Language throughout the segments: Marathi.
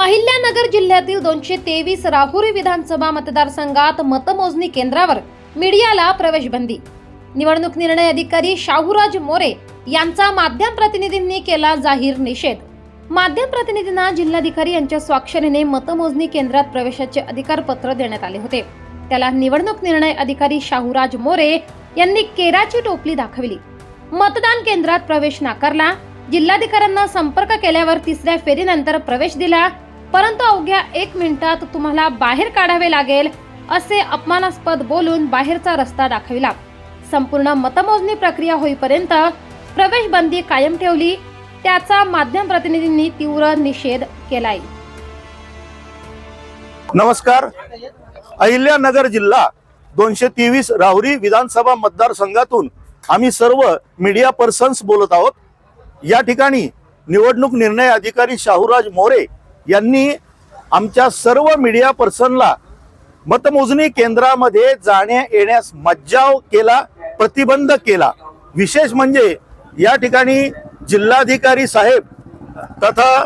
अहिल्यानगर जिल्ह्यातील दोनशे तेवीस राहुरी विधानसभा मतदारसंघात मतमोजणी केंद्रावर मीडियाला प्रवेश बंदी निवडणूक निर्णय अधिकारी शाहूराज मोरे यांचा माध्यम प्रतिनिधींनी केला जाहीर निषेध. माध्यम प्रतिनिधींना जिल्हाधिकारी यांच्या स्वाक्षरीने मतमोजणी केंद्रात प्रवेशाचे अधिकार पत्र देण्यात आले होते. त्याला निवडणूक निर्णय अधिकारी शाहूराज मोरे यांनी केराची टोपली दाखविली. मतदान केंद्रात प्रवेश नाकारला. जिल्हाधिकाऱ्यांना संपर्क केल्यावर तिसऱ्या फेरीनंतर प्रवेश दिला. परंतु अवघ्या एक मिनिटात तुम्हाला बाहेर काढावे लागेल असे अपमानास्पद बोलून बाहेरचा रस्ता दाखविला. संपूर्ण मतमोजणी प्रक्रिया होईपर्यंत प्रवेश बंदी कायम ठेवली. त्याचा माध्यम प्रतिनिधींनी तीव्र निषेध केलाय. नमस्कार. अहिल्यानगर जिल्हा दोनशे तेवीस राहुरी विधानसभा मतदारसंघातून आम्ही सर्व मीडिया पर्सन्स बोलत आहोत. या ठिकाणी निवडणूक निर्णय अधिकारी शाहूराज मोरे यांनी आमच्या सर्व मीडिया पर्सनला मतमोजणी केंद्रामध्ये जाण्या येण्यास मज्जाव केला प्रतिबंध केला. विशेष म्हणजे या ठिकाणी जिल्हाधिकारी साहेब तथा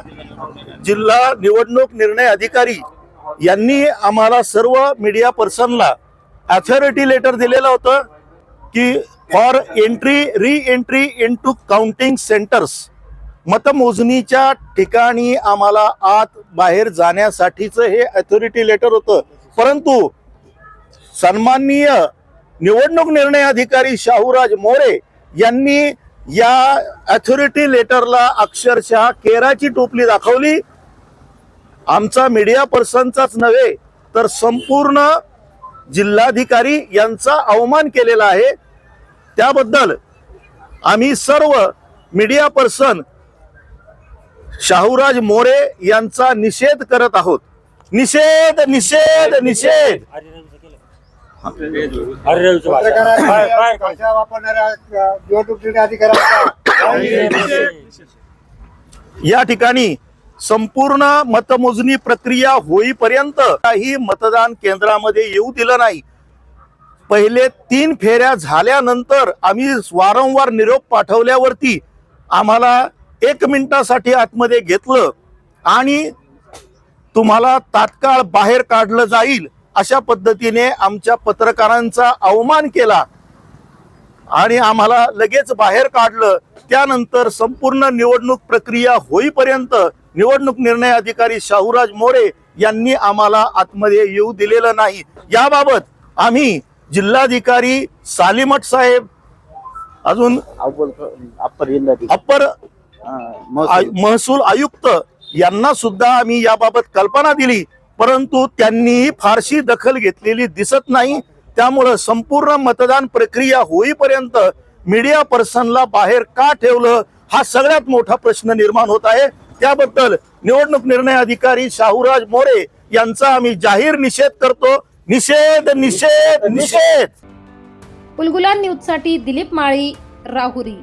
जिल्हा निवडणूक निर्णय अधिकारी यांनी आम्हाला सर्व मीडिया पर्सनला अथॉरिटी लेटर दिलेलं होतं की for entry reentry into counting centres मतमोजणीच्या ठिकाणी आम्हाला आत बाहेर जाण्यासाठीचं हे अथॉरिटी लेटर होतं. परंतु सन्माननीय निवडणूक निर्णय अधिकारी शाहूराज मोरे यांनी या अथॉरिटी लेटरला अक्षरशः केराची टोपली दाखवली. आमचा मीडिया पर्सनचाच नव्हे तर संपूर्ण जिल्हाधिकारी यांचा अवमान केलेला आहे. त्याबद्दल आम्ही सर्व मीडिया पर्सन शाहूराज मोरे यांचा निषेध करत आहोत. निषेध निषेध निषेध. या ठिकाणी संपूर्ण मतमोजणी प्रक्रिया होईपर्यंत काही मतदान केंद्रामध्ये येऊ दिलं नाही. पहिले तीन फेऱ्या झाल्यानंतर आम्ही वारंवार निरोप पाठवल्यावरती आम्हाला एक मिनिटासाठी आतमध्ये घेतलं आणि तुम्हाला तात्काळ बाहेर काढलं जाईल अशा पद्धतीने आमच्या पत्रकारांचा अवमान केला. आणि आम्हाला लगेच बाहेर काढलं. त्यानंतर संपूर्ण निवडणूक प्रक्रिया होईपर्यंत निवडणूक निर्णय अधिकारी शाहूराज मोरे यांनी आम्हाला आतमध्ये येऊ दिलेलं नाही. याबाबत आम्ही जिल्हाधिकारी सालिमठ साहेब अजून अप्पर महसूल. आयुक्त यांना सुद्धा आम्ही याबाबत कल्पना दिली परंतु त्यांनी फारशी दखल घेतलेली दिसत नाही. त्यामुळं संपूर्ण मतदान प्रक्रिया होईपर्यंत मीडिया पर्सनला बाहेर का ठेवलं हा सगळ्यात मोठा प्रश्न निर्माण होत आहे. त्याबद्दल निवडणूक निर्णय अधिकारी शाहूराज मोरे यांचा आम्ही जाहीर निषेध करतो. निषेध निषेध निषेध. उलगुलान न्यूजसाठी दिलीप माळी राहुरी.